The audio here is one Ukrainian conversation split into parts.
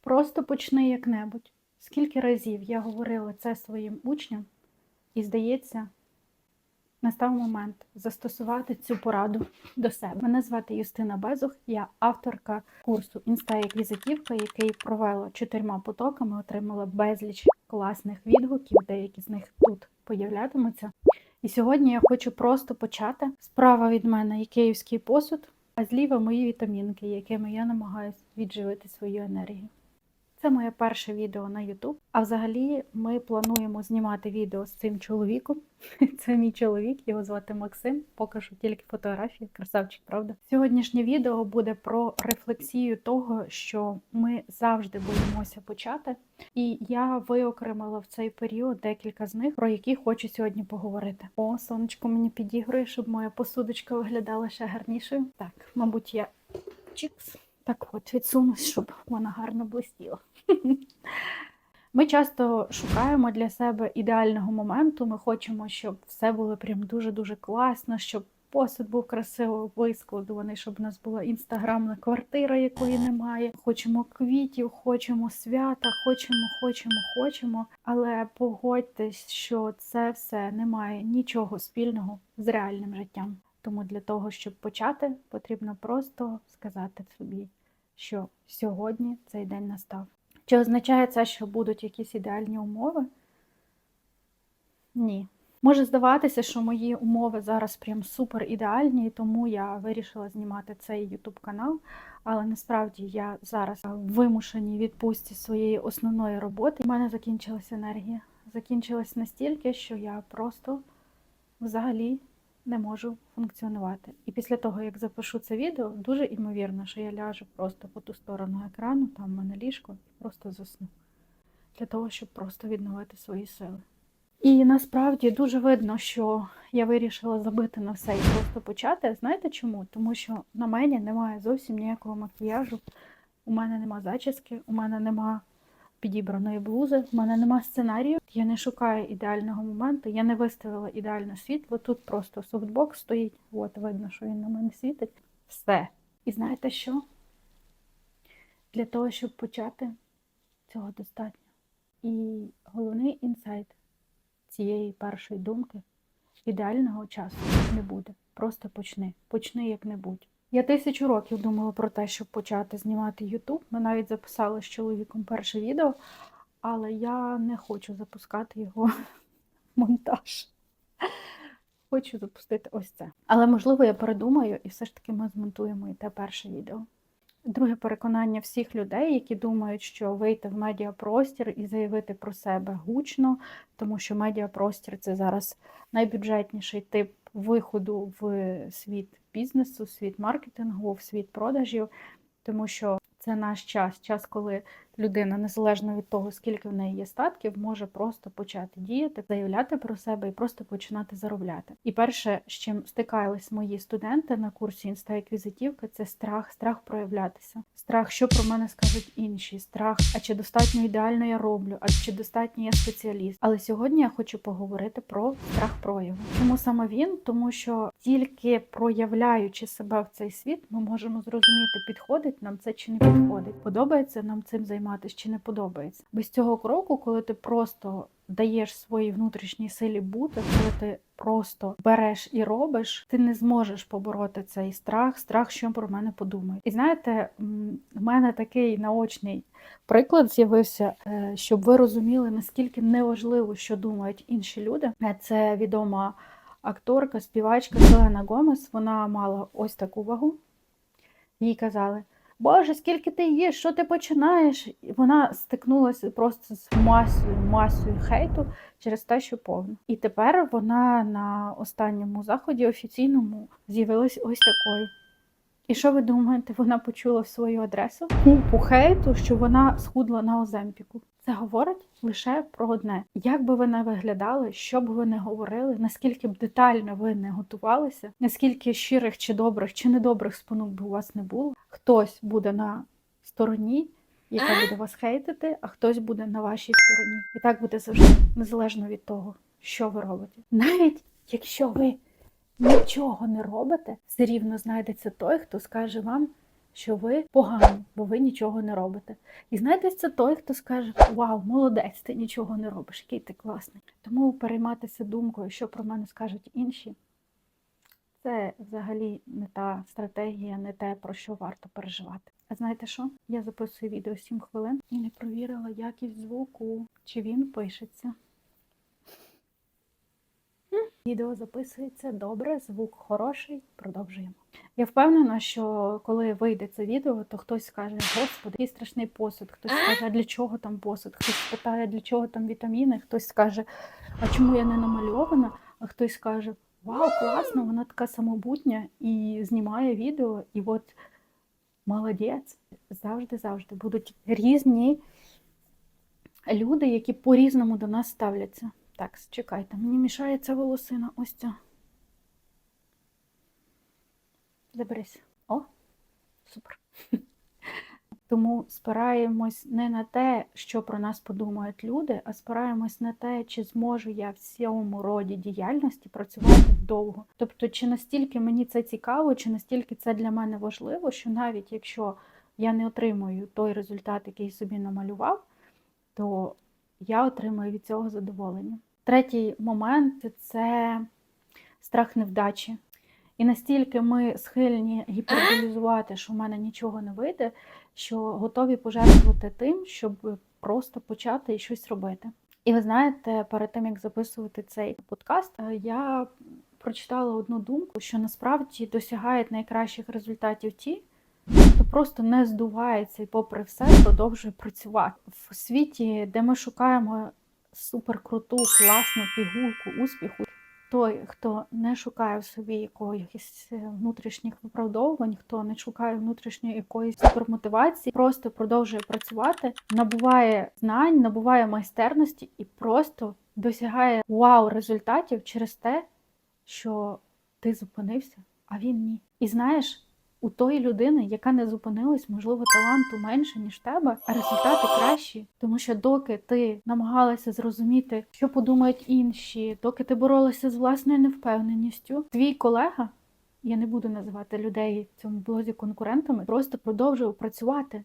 Просто почни як-небудь. Скільки разів я говорила це своїм учням, і здається, настав момент застосувати цю пораду до себе. Мене звати Юстина Безух, я авторка курсу Інста як візитівка, який провела чотирма потоками, отримала безліч класних відгуків, деякі з них тут появлятимуться. І сьогодні я хочу просто почати. Справа від мене і київський посуд, а зліва мої вітамінки, якими я намагаюся відживити свою енергію. Це моє перше відео на YouTube. А взагалі ми плануємо знімати відео з цим чоловіком. Це мій чоловік, його звати Максим. Покажу тільки фотографії. Красавчик, правда? Сьогоднішнє відео буде про рефлексію того, що ми завжди боїмося почати. І я виокремила в цей період декілька з них, про які хочу сьогодні поговорити. О, сонечко мені підігрує, щоб моя посудочка виглядала ще гарнішою. Так, мабуть, я чікс. Так от, відсунусь, щоб вона гарно блистіла. Ми часто шукаємо для себе ідеального моменту. Ми хочемо, щоб все було прям дуже-дуже класно, щоб посуд був красиво вискладуваний, щоб у нас була інстаграмна квартира, якої немає. Хочемо квітів, хочемо свята, хочемо, хочемо, хочемо. Але погодьтесь, що це все не має нічого спільного з реальним життям. Тому для того, щоб почати, потрібно просто сказати собі, що сьогодні цей день настав. Чи означає це, що будуть якісь ідеальні умови? Ні. Може здаватися, що мої умови зараз прям супер ідеальні, і тому я вирішила знімати цей YouTube канал. Але насправді я зараз в вимушеній відпустці своєї основної роботи. У мене закінчилася енергія. Закінчилась настільки, що я просто взагалі не можу функціонувати. І після того, як запишу це відео, дуже імовірно, що я ляжу просто по ту сторону екрану, там в мене ліжко, і просто засну. Для того, щоб просто відновити свої сили. І насправді дуже видно, що я вирішила забити на все і просто почати. Знаєте чому? Тому що на мені немає зовсім ніякого макіяжу, у мене нема зачіски, у мене нема підібраної блузи, у мене нема сценарію. Я не шукаю ідеального моменту, я не виставила ідеальне світло. Тут просто софтбокс стоїть, от видно, що він на мене світить. Все. І знаєте що? Для того, щоб почати, цього достатньо. І головний інсайт цієї першої думки ідеального часу не буде. Просто почни. Почни як-небудь. Я тисячу років думала про те, щоб почати знімати YouTube. Ми навіть записали з чоловіком перше відео, але я не хочу запускати його монтаж. Хочу запустити ось це. Але можливо я передумаю, і все ж таки ми змонтуємо і те перше відео. Друге переконання всіх людей, які думають, що вийти в медіапростір і заявити про себе гучно, тому що медіапростір це зараз найбюджетніший тип виходу в світ бізнесу, світ маркетингу, в світ продажів, тому що це наш час, час, коли людина, незалежно від того, скільки в неї є статків, може просто почати діяти, заявляти про себе і просто починати заробляти. І перше, з чим стикались мої студенти на курсі інста це страх, страх проявлятися, страх, що про мене скажуть інші, страх, а чи достатньо ідеально я роблю, а чи достатньо я спеціаліст. Але сьогодні я хочу поговорити про страх прояву. Чому саме він? Тому що тільки проявляючи себе в цей світ, ми можемо зрозуміти, підходить нам це чи не підходить, подобається нам цим займатися чи не подобається. Без цього кроку, коли ти просто даєш своїй внутрішній силі бути, коли ти просто береш і робиш, ти не зможеш побороти цей страх, страх, що про мене подумають. І знаєте, в мене такий наочний приклад з'явився, е, щоб ви розуміли, наскільки неважливо, що думають інші люди. Е, Це відома акторка, співачка Селена Гомес. Вона мала ось таку вагу. Їй казали. Боже, скільки ти їш, що ти починаєш? І вона стикнулася просто з масою, масою хейту через те, що повно. І тепер вона на останньому заході офіційному з'явилась ось такою. І що ви думаєте, вона почула в свою адресу купу хейту, що вона схудла на Оземпіку. Це говорить лише про одне: як би ви не виглядали, що б ви не говорили, наскільки б детально ви не готувалися, наскільки щирих чи добрих чи недобрих спонук би у вас не було, хтось буде на стороні, яка буде вас хейтити, а хтось буде на вашій стороні. І так буде завжди, незалежно від того, що ви робите. Навіть якщо ви нічого не робите, все рівно знайдеться той, хто скаже вам, що ви погані, бо ви нічого не робите. І знайдеться це той, хто скаже: Вау, молодець, ти нічого не робиш, який ти класний. Тому перейматися думкою, що про мене скажуть інші, це взагалі не та стратегія, не те, про що варто переживати. А знаєте що? Я записую відео 7 хвилин і не провірила якість звуку, чи він пишеться. Відео записується. Добре, звук хороший, продовжуємо. Я впевнена, що коли вийде це відео, то хтось скаже, господи, який страшний посуд, хтось скаже, а для чого там посуд, хтось спитає, для чого там вітаміни, хтось скаже, а чому я не намальована, а хтось скаже, вау, класно, вона така самобутня і знімає відео, і от молодець. Завжди-завжди будуть різні люди, які по-різному до нас ставляться. Так, чекайте, мені мішає ця волосина. Ось ця. Заберись. О, супер. Тому спираємось не на те, що про нас подумають люди, а спираємось на те, чи зможу я в цьому роді діяльності працювати довго. Тобто, чи настільки мені це цікаво, чи настільки це для мене важливо, що навіть якщо я не отримую той результат, який собі намалював, то я отримую від цього задоволення. Третій момент це страх невдачі. І настільки ми схильні гіперболізувати, що в мене нічого не вийде, що готові пожертвувати тим, щоб просто почати і щось робити. І ви знаєте, перед тим як записувати цей подкаст, е, я прочитала одну думку, що насправді досягають найкращих результатів ті, хто просто не здувається і, попри все, продовжує працювати в світі, де ми шукаємо суперкруту, класну пігулку успіху. Той, хто не шукає в собі якоїсь е, внутрішніх виправдовувань, хто не шукає внутрішньої якоїсь супермотивації, просто продовжує працювати, набуває знань, набуває майстерності і просто досягає вау результатів через те, що ти зупинився, а він ні. І знаєш, у тої людини, яка не зупинилась, можливо, таланту менше, ніж тебе, а результати кращі. Тому що доки ти намагалася зрозуміти, що подумають інші, доки ти боролася з власною невпевненістю, твій колега, я не буду називати людей в цьому блозі конкурентами, просто продовжував працювати.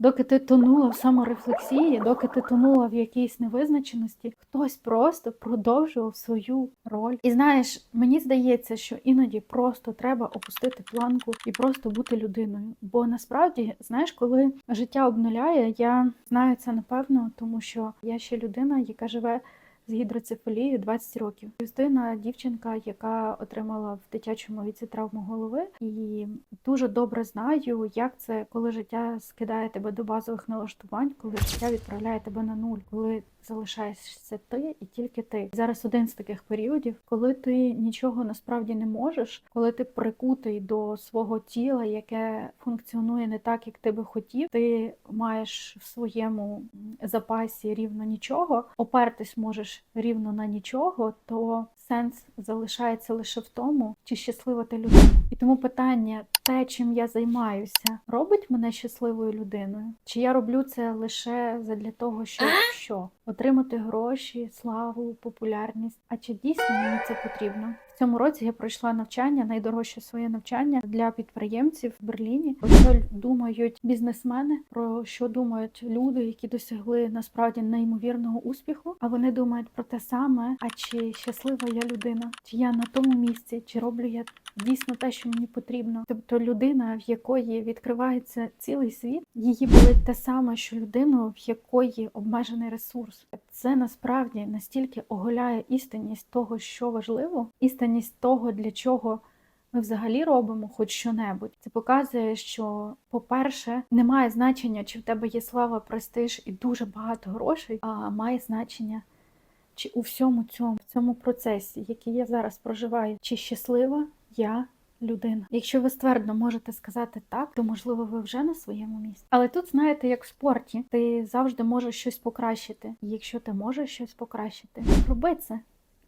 Доки ти тонула в саморефлексії, доки ти тонула в якійсь невизначеності, хтось просто продовжував свою роль. І знаєш, мені здається, що іноді просто треба опустити планку і просто бути людиною. Бо насправді, знаєш, коли життя обнуляє, я знаю це напевно, тому що я ще людина, яка живе з гідроцефалією 20 років. Юстина дівчинка, яка отримала в дитячому віці травму голови, і дуже добре знаю, як це, коли життя скидає тебе до базових налаштувань, коли життя відправляє тебе на нуль, коли залишаєшся ти і тільки ти. Зараз один з таких періодів, коли ти нічого насправді не можеш, коли ти прикутий до свого тіла, яке функціонує не так, як ти би хотів, ти маєш в своєму запасі рівно нічого, опертись можеш рівно на нічого, то сенс залишається лише в тому, чи щаслива ти людина. І тому питання, те, чим я займаюся, робить мене щасливою людиною? Чи я роблю це лише задля того, щоб що? Отримати гроші, славу, популярність? А чи дійсно мені це потрібно? Цьому році я пройшла навчання, найдорожче своє навчання для підприємців в Берліні. Що думають бізнесмени, про що думають люди, які досягли насправді неймовірного успіху. А вони думають про те саме: а чи щаслива я людина? Чи я на тому місці, чи роблю я дійсно те, що мені потрібно? Тобто людина, в якої відкривається цілий світ, її болить те саме, що людину, в якої обмежений ресурс. Це насправді настільки оголяє істинність того, що важливо, істинність того, для чого. Ми взагалі робимо хоч що-небудь. Це показує, що, по-перше, немає значення, чи в тебе є слава, престиж і дуже багато грошей, а має значення, чи у всьому цьому в цьому процесі, який я зараз проживаю, чи щаслива я людина. Якщо ви ствердно можете сказати так, то можливо ви вже на своєму місці. Але тут, знаєте, як в спорті, ти завжди можеш щось покращити. І якщо ти можеш щось покращити, роби це.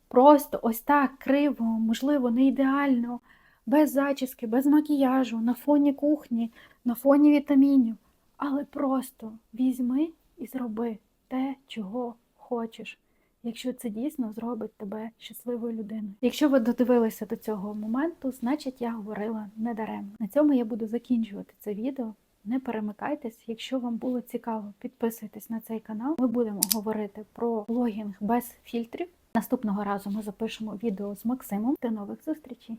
Просто ось так криво, можливо, не ідеально, без зачіски, без макіяжу, на фоні кухні, на фоні вітамінів. Але просто візьми і зроби те, чого хочеш. Якщо це дійсно зробить тебе щасливою людиною. Якщо ви додивилися до цього моменту, значить я говорила не даремно. На цьому я буду закінчувати це відео. Не перемикайтесь, якщо вам було цікаво, підписуйтесь на цей канал. Ми будемо говорити про блогінг без фільтрів. Наступного разу ми запишемо відео з Максимом. До нових зустрічей!